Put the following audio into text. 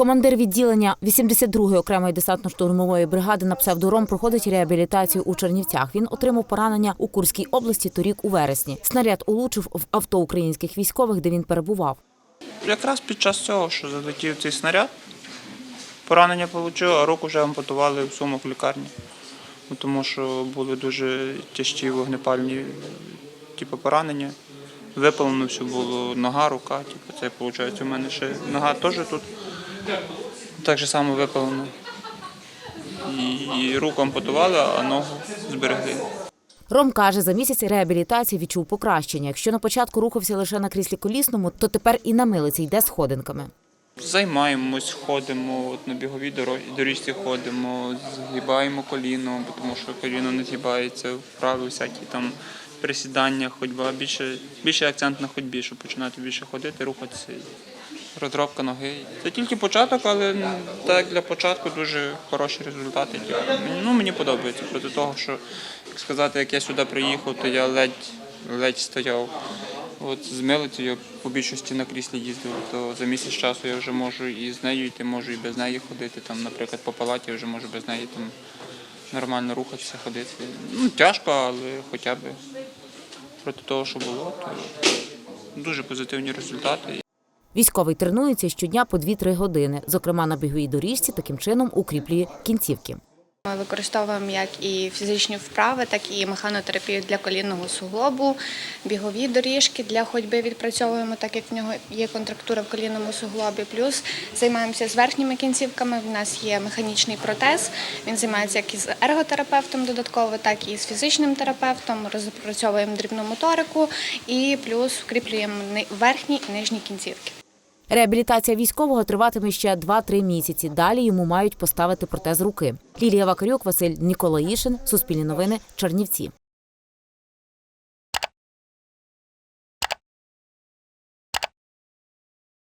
Командир відділення 82-ї окремої десантно-штурмової бригади на псевдором проходить реабілітацію у Чернівцях. Він отримав поранення у Курській області торік у вересні. Снаряд улучив в авто українських військових, де він перебував. Якраз під час цього, що залетів цей снаряд, поранення отримав, а руку вже ампутували в сумок в лікарні. Тому що були дуже тяжкі вогнепальні типу, поранення. Випалено все було нога, рука. Типу, це виходить, у мене ще нога теж тут. Так же само випалено. І, і руку ампутували, а ногу зберегли. Ром каже, за місяць реабілітації відчув покращення. Якщо на початку рухався лише на кріслі колісному, то тепер і на милиці йде сходинками. Займаємось, ходимо, от на біговій доріжці ходимо, згибаємо коліно, тому що коліно не згибається, вправи всякі там присідання, ходьба. Більше, більше акцент на ходьбі, щоб починати більше ходити, рухатися. Розробка ноги. Це тільки початок, але так для початку дуже хороші результати. Ну, мені подобається. Проти того, що сказати, як я сюди приїхав, то я ледь, ледь стояв. От з милицею по більшості на кріслі їздив, то за місяць часу я вже можу і з нею йти, можу і без неї ходити. Там, наприклад, по палаті я вже можу без неї там нормально рухатися, ходити. Ну, тяжко, але хоча б проти того, що було, то дуже позитивні результати. Військовий тренується щодня по 2-3 години. Зокрема, на біговій доріжці таким чином укріплює кінцівки. Ми використовуємо як і фізичні вправи, так і механотерапію для колінного суглобу, бігові доріжки для ходьби відпрацьовуємо, так як в нього є контрактура в колінному суглобі. Плюс займаємося з верхніми кінцівками. В нас є механічний протез. Він займається як із ерготерапевтом додатково, так і з фізичним терапевтом. Розпрацьовуємо дрібну моторику і плюс вкріплюємо верхні і нижні кінцівки. Реабілітація військового триватиме ще 2-3 місяці. Далі йому мають поставити протез руки. Лілія Вакарюк, Василь Ніколаїшин, Суспільні новини, Чернівці.